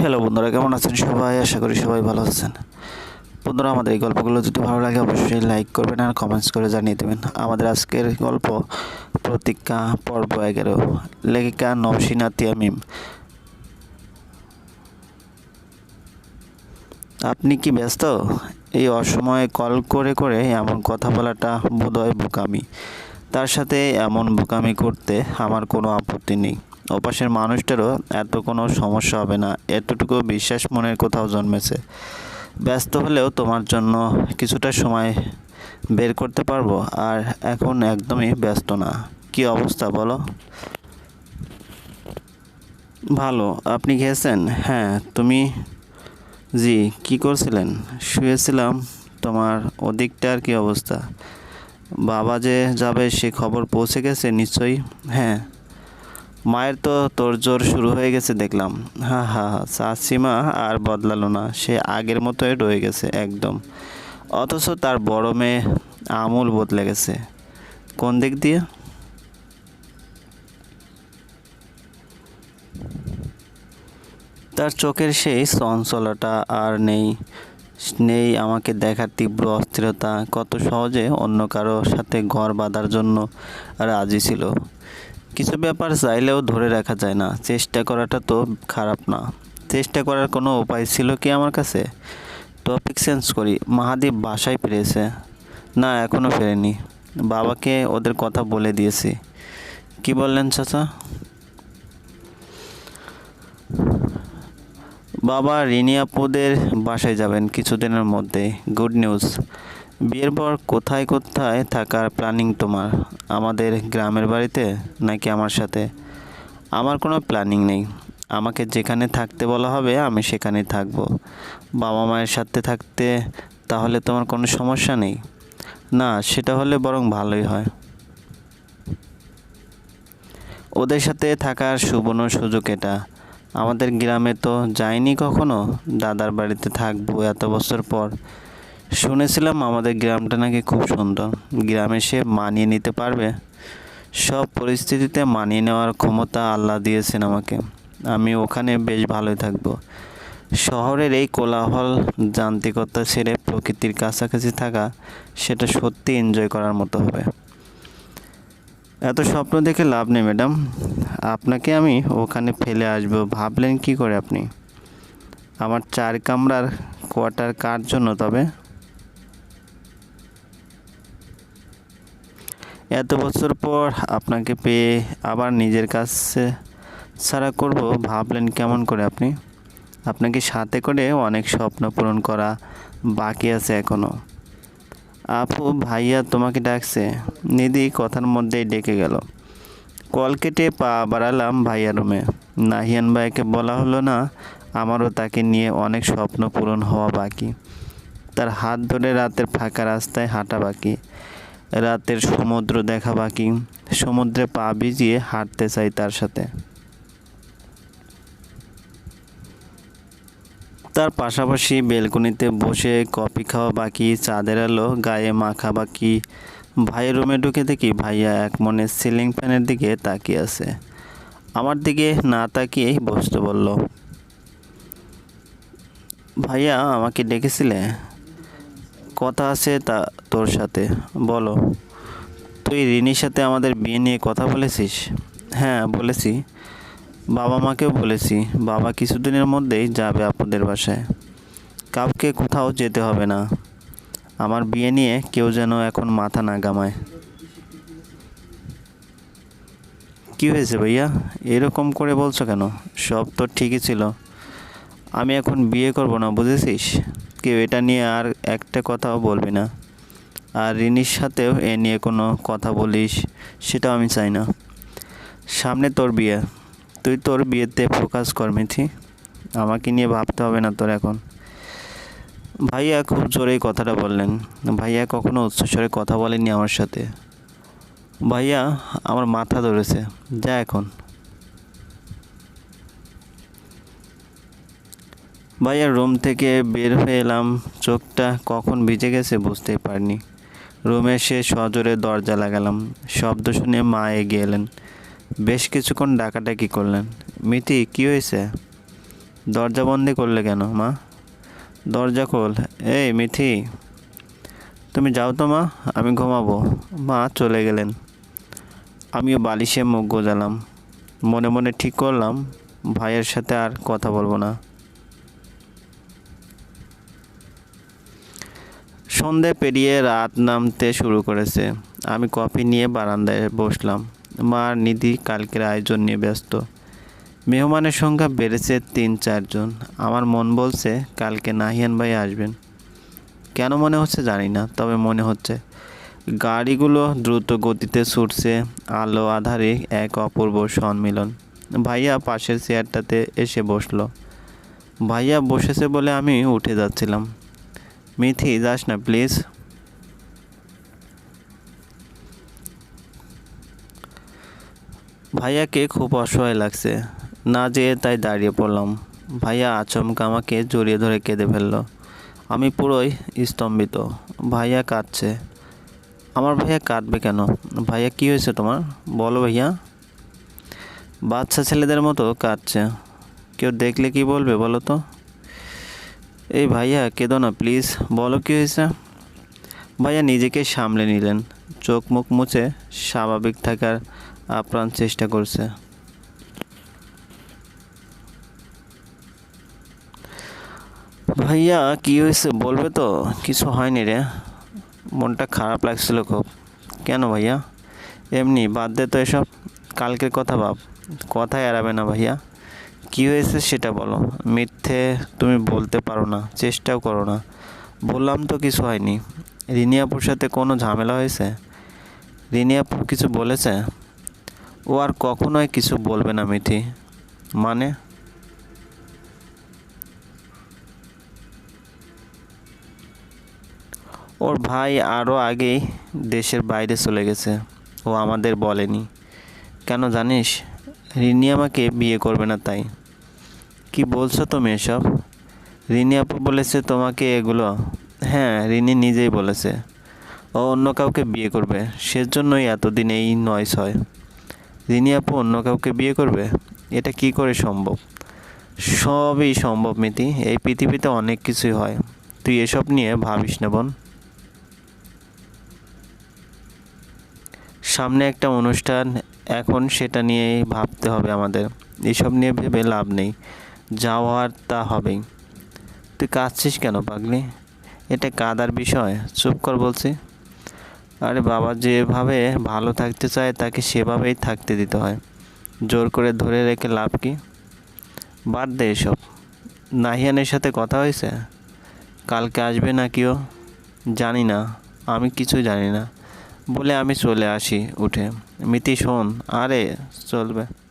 Hello বন্ধুরা, কেমন আছেন সবাই? আশা করি সবাই ভালো আছেন। বন্ধুরা, আমাদের এই গল্পগুলো যদি ভালো লাগে, অবশ্যই লাইক করবেন আর কমেন্টস করে জানিয়ে দেবেন। আমাদের আজকের গল্প প্রতীক্ষা পর্ব এগারো, লেখিকা নবসিনা তিয়ামিম আপনি কি ব্যস্ত? এই অসময়ে কল করে করে এমন কথা বলাটা বোধহয় বোকামি। তার সাথে এমন বোকামি করতে আমার কোনো আপত্তি নেই। ওপাশের মানুষটারও এত কোনো সমস্যা হবে না। এতটুকু বিশ্বাস মনের কোথাও জন্মেছে। ব্যস্ত হলেও তোমার জন্য কিছুটা সময় বের করতে পারব, আর এখন একদমই ব্যস্ত না। কি অবস্থা বলো? ভালো। আপনি খেয়েছেন? হ্যাঁ তুমি? জি, কি করছিলেন? শুয়েছিলাম। তোমার ওদিকটার কি অবস্থা? বাবা যে যাবে সে খবর পৌঁছে গেছে নিশ্চয়ই? হ্যাঁ। মায়ের তো তোর জোর শুরু হয়ে গেছে দেখলাম। হ্যাঁ হ্যাঁ হ্যাঁ চাচিমা আর বদলালো না। সে আগের মতোই রয়ে গেছে একদম। অথচ তার বড় মেয়ে আমূল বদলে গেছে। কোন দিক দিয়ে? তার চোখের সেই চঞ্চলতা আর নেই। নেই আমাকে দেখার তীব্র অস্থিরতা। কত সহজে অন্য কারও সাথে ঘর বাঁধার জন্য রাজি ছিল। কিছু ব্যাপার চাইলেও ধরে রাখা যায় না। চেষ্টা করাটা তো খারাপ না। চেষ্টা করার কোনো উপায় ছিল কি আমার কাছে? টপিক চেঞ্জ করি। মাহাদীপ বাসায় ফিরেছে। না এখনও ফেরেনি। বাবাকে ওদের কথা বলে দিয়েছি। কি বললেন চাচা? বাবা রিনিয়াপুদের বাসায় যাবেন কিছুদিনের মধ্যে গুড নিউজ। বিয়ের পর কোথায় কোথায় থাকার প্ল্যানিং তোমার? আমাদের গ্রামের বাড়িতে নাকি আমার সাথে? আমার কোনো প্ল্যানিং নেই। আমাকে যেখানে থাকতে বলা হবে আমি সেখানেই থাকব। বাবা মায়ের সাথে থাকতে তাহলে তোমার কোনো সমস্যা নেই? না, সেটা হলে বরং ভালোই হয়। ওদের সাথে থাকার সুবর্ণ সুযোগ এটা। আমাদের গ্রামে তো যাইনি কখনো। দাদার বাড়িতে থাকব এত বছর পর। শুনেছিলাম আমাদের গ্রামটা নাকি খুব সুন্দর। গ্রামে সে মানিয়ে নিতে পারবে। সব পরিস্থিতিতে মানিয়ে নেওয়ার ক্ষমতা আল্লাহ দিয়েছেন আমাকে। আমি ওখানে বেশ ভালোই থাকব। শহরের এই কোলাহল, যান্ত্রিকতা ছেড়ে প্রকৃতির কাছাকাছি থাকা, সেটা সত্যি এনজয় করার মতো হবে। এত স্বপ্ন দেখে লাভ নেই ম্যাডাম আপনাকে আমি ওখানে ফেলে আসব। ভাবলেন কি করে আপনি? আমার চার কামরার কোয়ার্টার কার জন্য তবে? এত বছর পর আপনাকে পেয়ে আবার নিজের কাছে ছাড়া করব, ভাবলেন কেমন করে আপনি? আপনাকে সাথে করে অনেক স্বপ্ন পূরণ করা বাকি আছে এখনও আপু, ভাইয়া তোমাকে ডাকছে। নিধি কথার মধ্যেই ডেকে গেল। কল কেটে পা বাড়ালাম ভাইয়া রুমে। নাহিয়ান ভাইকে বলা হলো না, আমারও তাকে নিয়ে অনেক স্বপ্ন পূরণ হওয়া বাকি। তার হাত ধরে রাতের ফাঁকা রাস্তায় হাঁটা বাকি। রাতের সমুদ্র দেখা বাকি। সমুদ্রে পা ভিজিয়ে হাঁটতে চাই তার সাথে। তার পাশাপাশি বেলকনিতে বসে কফি খাওয়া বাকি, চাঁদের আলো গায়ে মাখা বাকি। ভাইয়ের রুমে ঢুকে দেখি ভাইয়া এক মনে সিলিং ফ্যানের দিকে তাকিয়ে আছে। আমার দিকে না তাকিয়েই বসতে বলল, ভাইয়া, আমাকে ডেকেছিলে? কথা আছে তা তোর সাথে, বলো। তুই রিনির সাথে আমাদের বিয়ে নিয়ে কথা বলেছিস? হ্যাঁ বলেছি। বাবা মাকেও বলেছি, বাবা কিছুদিনের মধ্যেই যাবে আপুদের বাসায়। কাউকে কোথাও যেতে হবে না। আমার বিয়ে নিয়ে কেউ যেন এখন মাথা না গামায় কি হয়েছে ভাইয়া? এরকম করে বলছো কেন? সব তো ঠিকই ছিল। আমি এখন বিয়ে করব না, বুঝেছিস? কেউ এটা নিয়ে আর একটা কথাও বলবি না। আর রিনির সাথেও এ নিয়ে কোনো কথা বলিস, সেটাও আমি চাই না। সামনে তোর বিয়ে। তুই তোর বিয়েতে ফোকাস কর মিথি। আমাকে নিয়ে ভাবতে হবে না তোর এখন। ভাইয়া খুব জোরেই কথাটা বললেন। ভাইয়া কখনো উচ্চস্বরে কথা বলেনি আমার সাথে। ভাইয়া, আমার মাথা ধরেছে। যা এখন। ভাইয়া রুম থেকে বের হয়ে এলাম। চোখটা কখন ভিজে গেছে বুঝতেই পারিনি। রুমে এসে সজোরে দরজা লাগালাম। শব্দ শুনে মা এগিয়ে এলেন। বেশ কিছুক্ষণ ডাকাডাকি করলেন। মিতি, কি হয়েছে? দরজা বন্দি করলে কেন, মা? দরজা খোল। এই, মিথি। তুমি যাও তো, মা, আমি ঘুমাবো। মা চলে গেলেন। আমিও বালিশে মুখ গোজালাম। মনে মনে ঠিক করলাম, ভাইয়ের সাথে আর কথা বলব না। সন্ধে পেরিয়ে রাত নামতে শুরু করেছে। আমি কফি নিয়ে বারান্দায় বসলাম। মা নিধি কালকের আয়োজন নিয়ে ব্যস্ত। মেহমানের সংখ্যা বেড়েছে তিন চারজন আমার মন বলছে কালকে নাহিয়ান ভাই আসবেন। কেন মনে হচ্ছে জানি না, তবে মনে হচ্ছে। গাড়িগুলো দ্রুত গতিতে ছুটছে। আলো আধারে এক অপূর্ব সম্মিলন। ভাইয়া পাশের চেয়ারটাতে এসে বসল। ভাইয়া বসেছে বলে আমি উঠে যাচ্ছিলাম। মিথি যাস না প্লিজ ভাইয়াকে খুব অসহায় লাগছে? না যেয়ে তাই দাঁড়িয়ে পড়লাম। ভাইয়া, আচমকা আমাকে জড়িয়ে ধরে কেঁদে ফেলল। আমি পুরোই স্তম্ভিত। ভাইয়া কাঁদছে। আমার ভাইয়া কাঁদবে কেন? ভাইয়া, কি হয়েছে তোমার? বলো ভাইয়া। বাচ্চা ছেলেদের মতো কাঁদছে। কেউ দেখলে কি বলবে বলো তো? এই ভাইয়া, কেঁদো না প্লিজ বলো কি হয়েছে? ভাইয়া, নিজেকে সামলে নিলেন। চোখ মুখ মুছে স্বাভাবিক থাকার আপ্রাণ চেষ্টা করছে। ভাইয়া, কি হয়েছে বলবে তো? কিছু হয়নি রে। মনটা খারাপ লাগছিল খুব। কেন ভাইয়া? এমনি বাদ দে তো এসব। কালকের কথা ভাব। কথাই এড়াবে না ভাইয়া। কি হয়েছে সেটা বলো। মিথ্যে তুমি বলতে পারো না, চেষ্টাও করো না। বললাম তো কিছু হয়নি। রিনিয়াপুর সাথে কোনো ঝামেলা হয়েছে? রিনি আপু কিছু বলেছে? ও আর কখনোই কিছু বলবে না মিথি মানে? ওর ভাই আরও আগেই দেশের বাইরে চলে গেছে। ও আমাদের বলেনি। কেন জানিস? রিনি আমাকে বিয়ে করবে না তাই। কি বলছো তুমি এসব? রিনি আপু বলেছে তোমাকে এগুলো। হ্যাঁ রিনি নিজেই বলেছে। ও অন্য কাউকে বিয়ে করবে। সেজন্যই এতদিন এই নয় ছয় রিনি আপু অন্য কাউকে বিয়ে করবে? এটা কি করে সম্ভব? সবই সম্ভব, মিতি। এই পৃথিবীতে অনেক কিছুই হয়। তুই এসব নিয়ে ভাবিস না, বোন। সামনে একটা অনুষ্ঠান। এখন সেটা নিয়েই ভাবতে হবে আমাদের। এসব নিয়ে ভেবে লাভ নেই। যা হওয়ার তা হবেই। তুই কাঁদছিস কেন, পাগলি? এটা কাদার বিষয়, চুপ কর বলছি। আরে বাবা, যেভাবে ভালো থাকতে চায়, তাকে সেভাবেই থাকতে দিতে হয়। জোর করে ধরে রেখে লাভ কি? বাদ দে এসব। নাহিয়ানের সাথে কথা হয়েছে? কালকে আসবে না কেউ জানি না, আমি কিছু জানি না। বলে আমি চলে আসি উঠে। মিতি, শোন, আরে, চলবে।